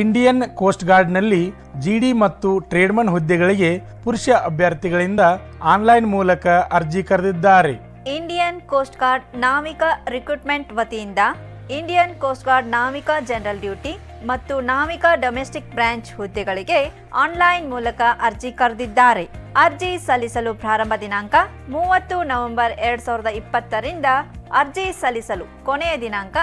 Indian coast ಗಾರ್ಡ್ನಲ್ಲಿ ಜಿಡಿ ಮತ್ತು tradesman ಹುದ್ದೆಗಳಿಗೆ ಪುರುಷ ಅಭ್ಯರ್ಥಿಗಳಿಂದ ಆನ್ಲೈನ್ ಮೂಲಕ ಅರ್ಜಿ ಕರೆದಿದ್ದಾರೆ. Indian coast guard Navik recruitment ವತಿಯಿಂದ Indian coast guard Navik general duty ಮತ್ತು ನಾವಿಕ ಡೊಮೆಸ್ಟಿಕ್ ಬ್ರಾಂಚ್ ಹುದ್ದೆಗಳಿಗೆ ಆನ್ಲೈನ್ ಮೂಲಕ ಅರ್ಜಿ ಕರೆದಿದ್ದಾರೆ. ಅರ್ಜಿ ಸಲ್ಲಿಸಲು ಪ್ರಾರಂಭ ದಿನಾಂಕ ಮೂವತ್ತು ನವೆಂಬರ್ ಎರಡ್ ಸಾವಿರದ ಇಪ್ಪತ್ತರಿಂದ ಅರ್ಜಿ ಸಲ್ಲಿಸಲು ಕೊನೆಯ ದಿನಾಂಕ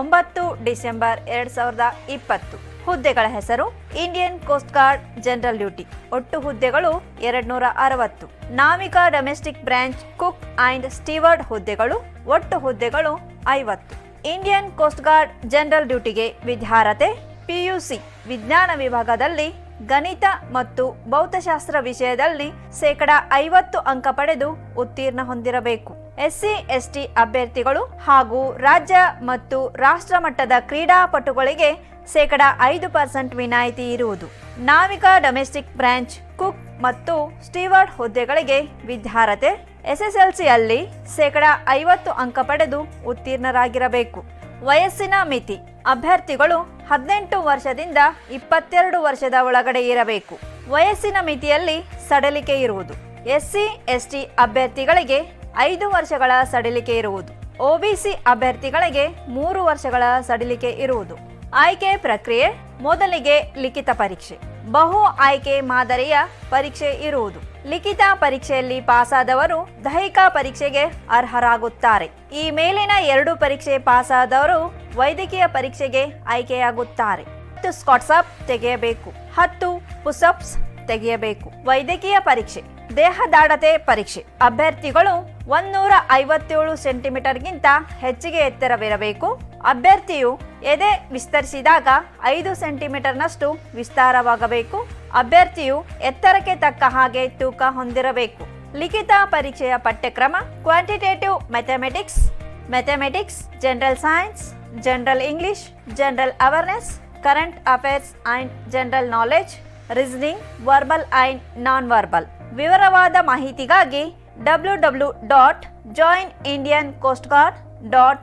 ಒಂಬತ್ತು ಡಿಸೆಂಬರ್ ಎರಡ್ ಸಾವಿರದ ಇಪ್ಪತ್ತು. ಹುದ್ದೆಗಳ ಹೆಸರು, Indian Coast Guard general duty. ಒಟ್ಟು ಹುದ್ದೆಗಳು ಎರಡ್ ನೂರ ಅರವತ್ತು. Navik domestic branch cook and steward ಹುದ್ದೆಗಳು, ಒಟ್ಟು ಹುದ್ದೆಗಳು ಐವತ್ತು. ಇಂಡಿಯನ್ ಕೋಸ್ಟ್ ಗಾರ್ಡ್ ಜನರಲ್ ಡ್ಯೂಟಿಗೆ ವಿದ್ಯಾರ್ಹತೆ, ಪಿಯುಸಿ, ವಿಜ್ಞಾನ ವಿಭಾಗದಲ್ಲಿ ಗಣಿತ ಮತ್ತು ಭೌತಶಾಸ್ತ್ರ ವಿಷಯದಲ್ಲಿ ಶೇಕಡ ಐವತ್ತು ಅಂಕ ಪಡೆದು ಉತ್ತೀರ್ಣ ಹೊಂದಿರಬೇಕು. ಎಸ್ಸಿ, ಎಸ್ಟಿ ಅಭ್ಯರ್ಥಿಗಳು ಹಾಗೂ ರಾಜ್ಯ ಮತ್ತು ರಾಷ್ಟ್ರ ಮಟ್ಟದ ಕ್ರೀಡಾಪಟುಗಳಿಗೆ ಶೇಕಡ ಐದು ಪರ್ಸೆಂಟ್ ವಿನಾಯಿತಿ ಇರುವುದು. ನಾವಿಕ ಡೊಮೆಸ್ಟಿಕ್ ಬ್ರಾಂಚ್, ಕುಕ್ ಮತ್ತು ಸ್ಟೀವರ್ಡ್ ಹುದ್ದೆಗಳಿಗೆ ವಿದ್ಯಾರ್ಹತೆ. ಎಸ್ಎಸ್ಎಲ್ಸಿಯಲ್ಲಿ ಶೇಕಡ ಐವತ್ತು ಅಂಕ ಪಡೆದು ಉತ್ತೀರ್ಣರಾಗಿರಬೇಕು. ವಯಸ್ಸಿನ ಮಿತಿ, ಅಭ್ಯರ್ಥಿಗಳು ಹದಿನೆಂಟು ವರ್ಷದಿಂದ ಇಪ್ಪತ್ತೆರಡು ವರ್ಷದ ಒಳಗಡೆ ಇರಬೇಕು. ವಯಸ್ಸಿನ ಮಿತಿಯಲ್ಲಿ ಸಡಲಿಕೆ ಇರುವುದು. ಎಸ್ಸಿ, ಎಸ್ಟಿ ಅಭ್ಯರ್ಥಿಗಳಿಗೆ ಐದು ವರ್ಷಗಳ ಸಡಿಲಿಕೆ ಇರುವುದು. ಒಬಿಸಿ ಅಭ್ಯರ್ಥಿಗಳಿಗೆ ಮೂರು ವರ್ಷಗಳ ಸಡಿಲಿಕೆ ಇರುವುದು. ಆಯ್ಕೆ ಪ್ರಕ್ರಿಯೆ ಮೊದಲಿಗೆ ಲಿಖಿತ ಪರೀಕ್ಷೆ. ಬಹು ಆಯ್ಕೆ ಮಾದರಿಯ ಪರೀಕ್ಷೆ ಇರುವುದು. ಲಿಖಿತ ಪರೀಕ್ಷೆಯಲ್ಲಿ ಪಾಸಾದವರು ದೈಹಿಕ ಪರೀಕ್ಷೆಗೆ ಅರ್ಹರಾಗುತ್ತಾರೆ. ಈ ಮೇಲಿನ ಎರಡು ಪರೀಕ್ಷೆ ಪಾಸಾದವರು ವೈದ್ಯಕೀಯ ಪರೀಕ್ಷೆಗೆ ಆಯ್ಕೆಯಾಗುತ್ತಾರೆ. ಹತ್ತು ಸ್ಕಾಟ್ಸಪ್ ತೆಗೆಯಬೇಕು. ಹತ್ತು ಪುಸಪ್ಸ್ ತೆಗೆಯಬೇಕು. ವೈದ್ಯಕೀಯ ಪರೀಕ್ಷೆ. ದೇಹದಾಢತೆ ಪರೀಕ್ಷೆ. ಅಭ್ಯರ್ಥಿಗಳು ಒಂದೂರ ಐವತ್ತೇಳು ಸೆಂಟಿಮೀಟರ್ಗಿಂತ ಹೆಚ್ಚಿಗೆ ಎತ್ತರವಿರಬೇಕು. ಅಭ್ಯರ್ಥಿಯು ಎದೆ ವಿಸ್ತರಿಸಿದಾಗ ಐದು ಸೆಂಟಿಮೀಟರ್ನಷ್ಟು ವಿಸ್ತಾರವಾಗಬೇಕು. ಅಭ್ಯರ್ಥಿಯು ಎತ್ತರಕ್ಕೆ ತಕ್ಕ ಹಾಗೆ ತೂಕ ಹೊಂದಿರಬೇಕು. ಲಿಖಿತ ಪರೀಕ್ಷೆಯ ಪಠ್ಯಕ್ರಮ quantitative mathematics mathematics general science general English general awareness current affairs and general knowledge reasoning verbal and non verbal ವಿವರವಾದ ಮಾಹಿತಿಗಾಗಿ W W dot join Indian Coast Guard dot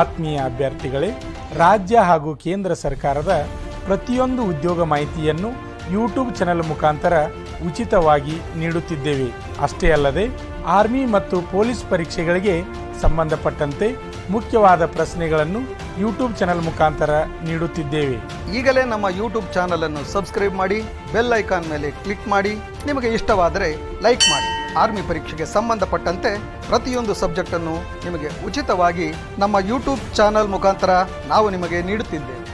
ಆತ್ಮೀಯ ಅಭ್ಯರ್ಥಿಗಳೇ, ರಾಜ್ಯ ಹಾಗೂ ಕೇಂದ್ರ ಸರ್ಕಾರದ ಪ್ರತಿಯೊಂದು ಉದ್ಯೋಗ ಮಾಹಿತಿಯನ್ನು ಯೂಟ್ಯೂಬ್ ಚಾನೆಲ್ ಮುಖಾಂತರ ಉಚಿತವಾಗಿ ನೀಡುತ್ತಿದ್ದೇವೆ. ಅಷ್ಟೇ ಅಲ್ಲದೆ, ಆರ್ಮಿ ಮತ್ತು ಪೊಲೀಸ್ ಪರೀಕ್ಷೆಗಳಿಗೆ ಸಂಬಂಧಪಟ್ಟಂತೆ ಮುಖ್ಯವಾದ ಪ್ರಶ್ನೆಗಳನ್ನು ಯೂಟ್ಯೂಬ್ ಚಾನೆಲ್ ಮುಖಾಂತರ ನೀಡುತ್ತಿದ್ದೇವೆ. ಈಗಲೇ ನಮ್ಮ ಯೂಟ್ಯೂಬ್ ಚಾನೆಲ್ ಅನ್ನು ಸಬ್ಸ್ಕ್ರೈಬ್ ಮಾಡಿ, ಬೆಲ್ ಐಕಾನ್ ಮೇಲೆ ಕ್ಲಿಕ್ ಮಾಡಿ, ನಿಮಗೆ ಇಷ್ಟವಾದರೆ ಲೈಕ್ ಮಾಡಿ. ಆರ್ಮಿ ಪರೀಕ್ಷೆಗೆ ಸಂಬಂಧಪಟ್ಟಂತೆ ಪ್ರತಿಯೊಂದು ಸಬ್ಜೆಕ್ಟನ್ನು ನಿಮಗೆ ಉಚಿತವಾಗಿ ನಮ್ಮ ಯೂಟ್ಯೂಬ್ ಚಾನಲ್ ಮುಖಾಂತರ ನಾವು ನಿಮಗೆ ನೀಡುತ್ತಿದ್ದೇವೆ.